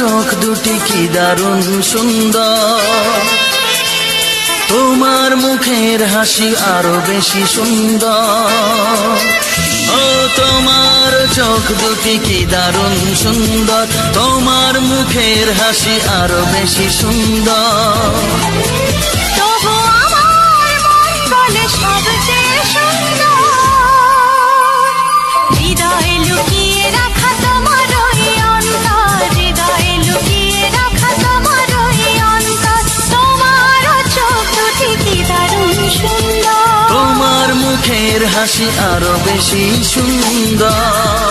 চোখ দুটি কি দারুণ সুন্দর। তোমার মুখের হাসি আরও বেশি সুন্দর। ও, তোমার চোখ দুটি কি দারুণ সুন্দর। তোমার মুখের হাসি আরও বেশি সুন্দর। সবচেয়ে সুন্দর। হৃদয়ে লুকিয়ে সুন্দর তোমার মুখের হাসি আরও বেশি সুন্দর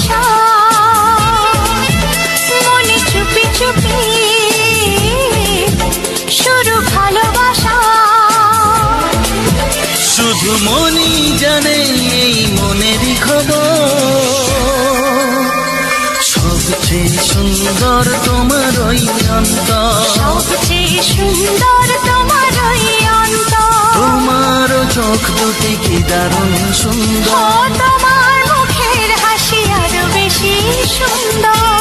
মনই জানে এই মনেরই খবর। সবচেয়ে সুন্দর তোমার ওই অন্তর। সবচেয়ে সুন্দর তোমার ওই তোমার চোখ দুটি কি দারুণ সুন্দর। তোমার মুখের হাসি আরও বেশি সুন্দর।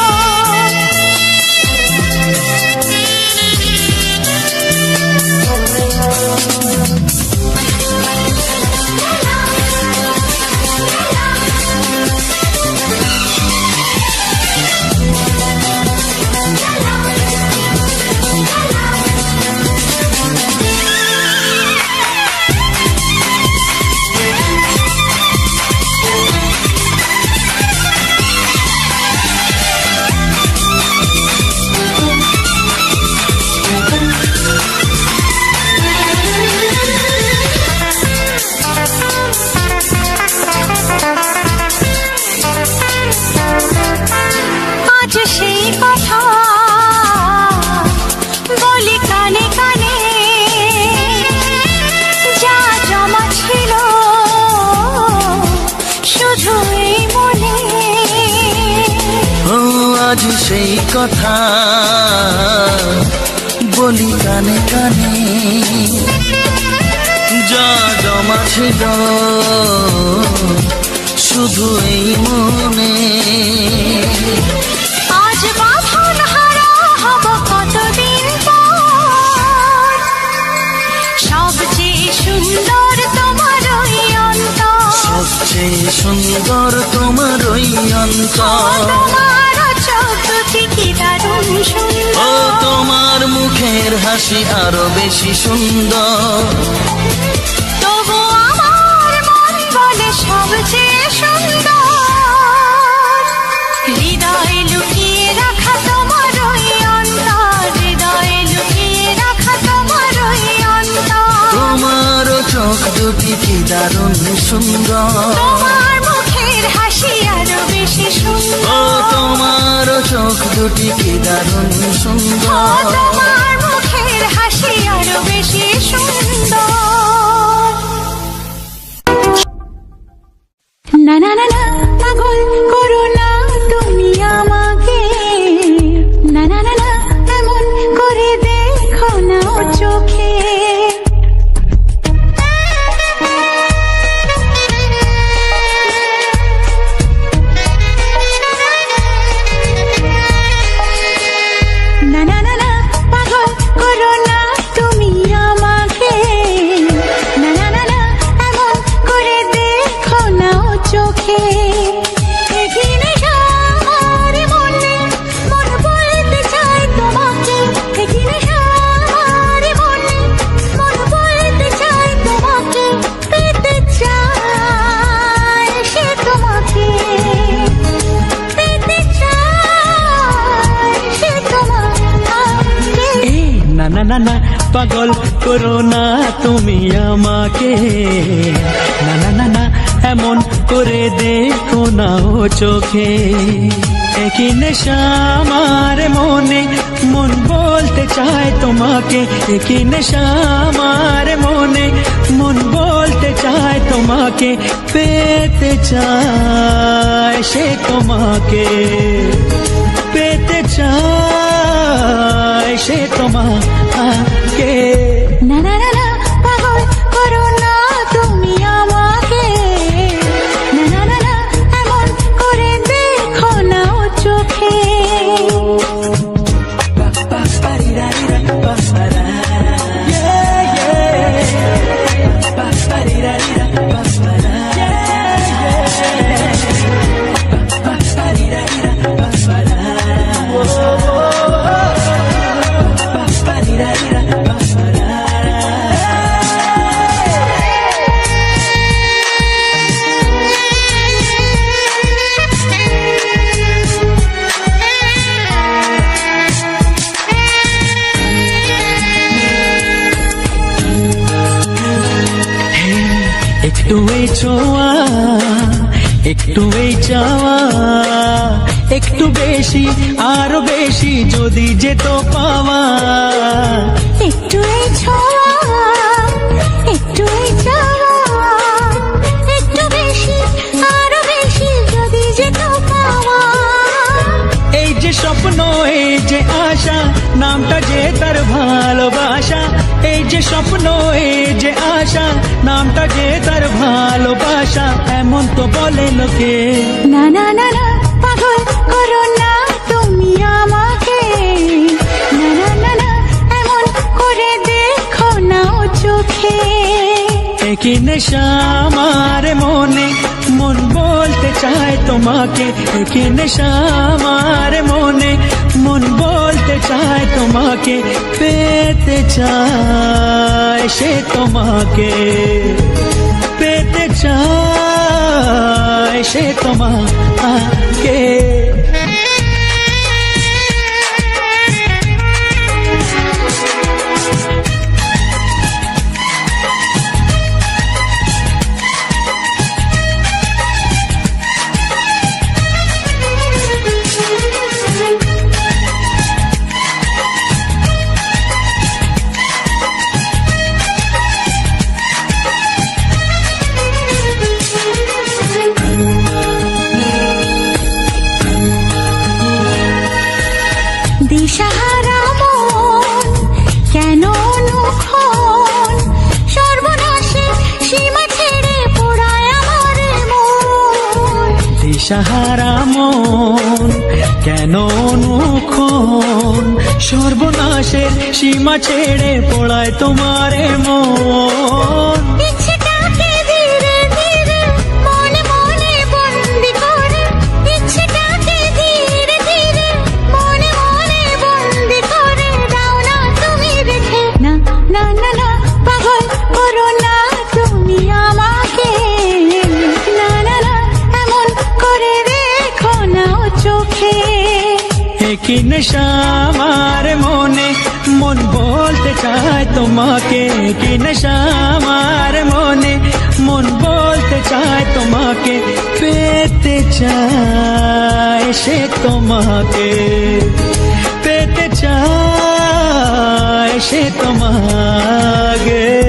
আজ সেই কথা। বলি কানে কানে যা জমা ছিল শুধু এই মনে। আজ বাঁধন হারা হব কতদিন সবচেয়ে সুন্দর তোমার ওই সবচেয়ে সুন্দর তোমার ওই ও তোমার মুখের হাসি আরও বেশি সুন্দর। তবু আমার মন বলে সবচেয়ে সুন্দর। হৃদয়ে লুকিয়ে রাখা তোমার ওই অন্তর। হৃদয়ে লুকিয়ে রাখা তোমার ওই অন্তর। তোমার চোখ দুটি কি দারুণ সুন্দর। তোমার মুখের হাসি আরও বেশি ও সুন্দর তোমার চোখ দুটি কি দারুণ সুন্দর? তোমার মুখের হাসি আরও বেশি সুন্দর। না না না, পাগল করো না তুমি আমাকে। না না না না, এমন করে দেখো না ও চোখে। একই নেশা আমার মনে, মন বলতে চায় তোমাকে। একই নেশা আমার মনে, মন বলতে চায় তোমাকে। পেতে চায় সে তোমাকে, পেতে চায় সে তোমাকে। না একটু এই ছোঁয়া একটু এই চাওয়া একটু বেশি আরও বেশি যদি যেত পাওয়া। এই যে স্বপ্ন এই যে আশা নামটা যে তার ভালোবাসা। এই যে স্বপ্ন এই যে আশা নামটা যে তার ভালোবাসা। এমন তো বলে লোকে। না না না না একই নেশা আমার মনে মন বলতে চায় তোমাকে একই নেশা আমার মনে মন বলতে চায় তোমাকে পেতে চায় সে তোমাকে পেতে চায় সে তোমাকে দিশাহারা মন কেন অনুক্ষণ? সর্বনাশের সীমা ছেড়ে পড়ায় তোমারে মন। নেশা আমার মনে, মন বলতে চায় তোমাকে কি নেশা? আমার মনে, মন বলতে চায় তোমাকে, পেতে চায় সে তোমাকে। পেতে চায় সে তোমাকে।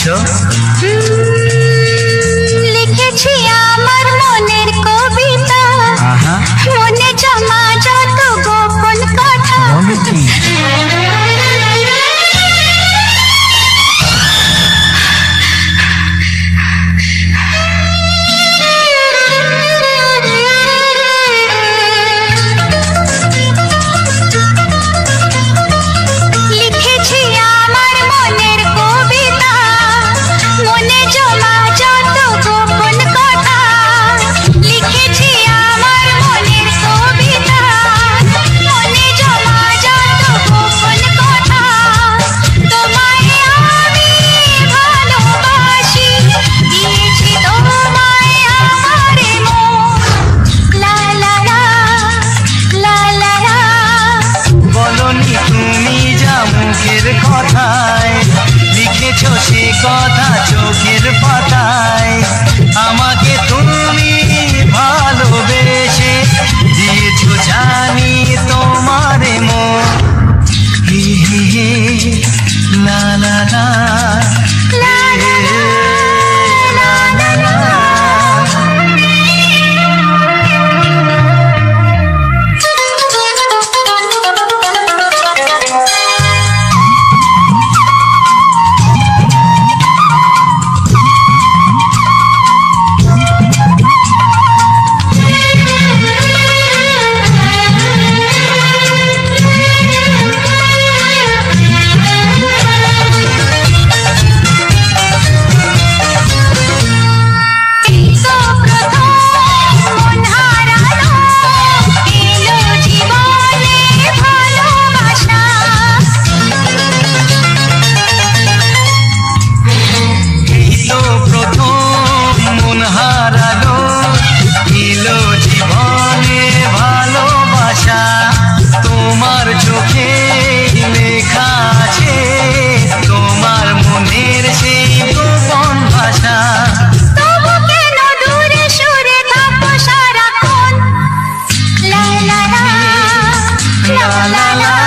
কি la la.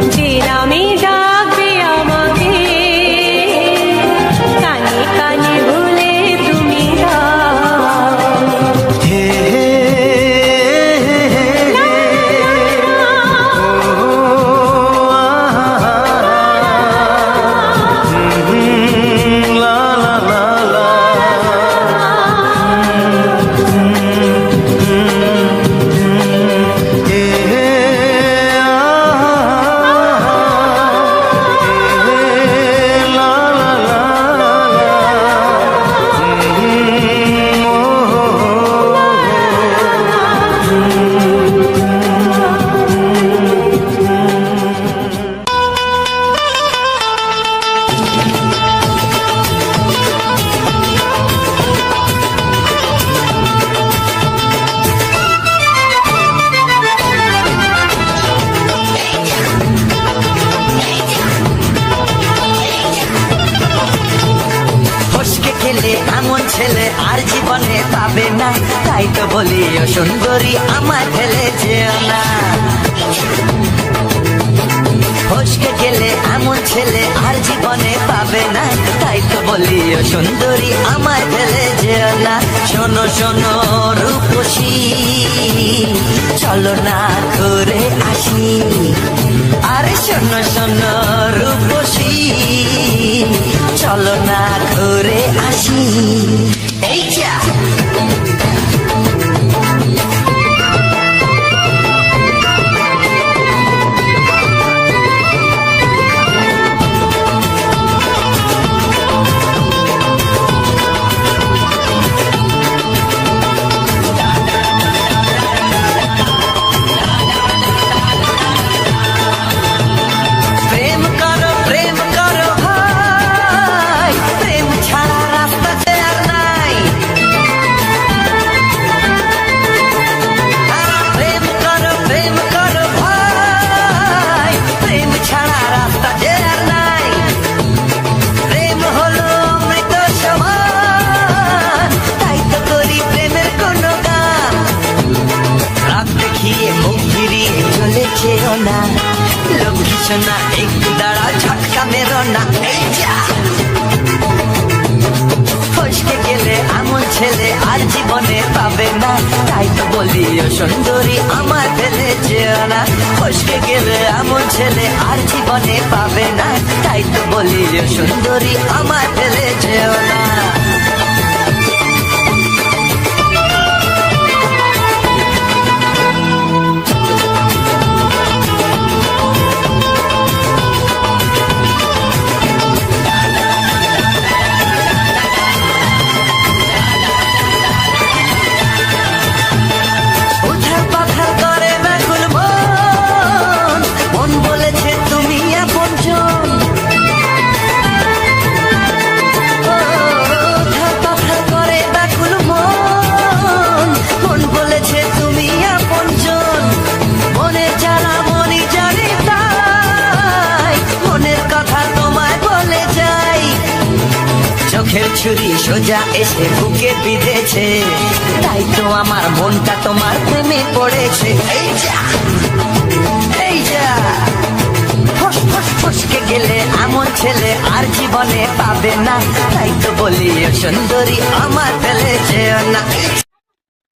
Sí. সুন্দরী আমায় ফেলে যেও না। ফসকে গেলে এমন ছেলে আর জীবনে পাবে না। তাই তো বলি ও সুন্দরী আমায় ফেলে যেও না। শোনো শোনো, রূপসী, চলো না করে আসি। আরে শোনো শোনো, রূপসী, চলো না করে আসি। এই যা। সোনা একটু দাঁড়া ঝটকা মেরো না ফসকে গেলে এমন ছেলে আর জীবনে পাবে না, তাই তো বলি ও সুন্দরী আমার ফেলে যেও না। ফসকে গেলে এমন ছেলে আর জীবনে পাবে না, তাই তো বলি ও সুন্দরী আমার ফেলে যেও না। সোজা এসে বুকে বিঁধেছে। তাই তো আমার মনটা তোমার প্রেমে পড়েছে। এই যা এই যা। ফস ফস ফসকে গেলে আমার ছেলে আর জীবনে পাবে না। তাই তো বলি সুন্দরী আমার ফেলেছে না।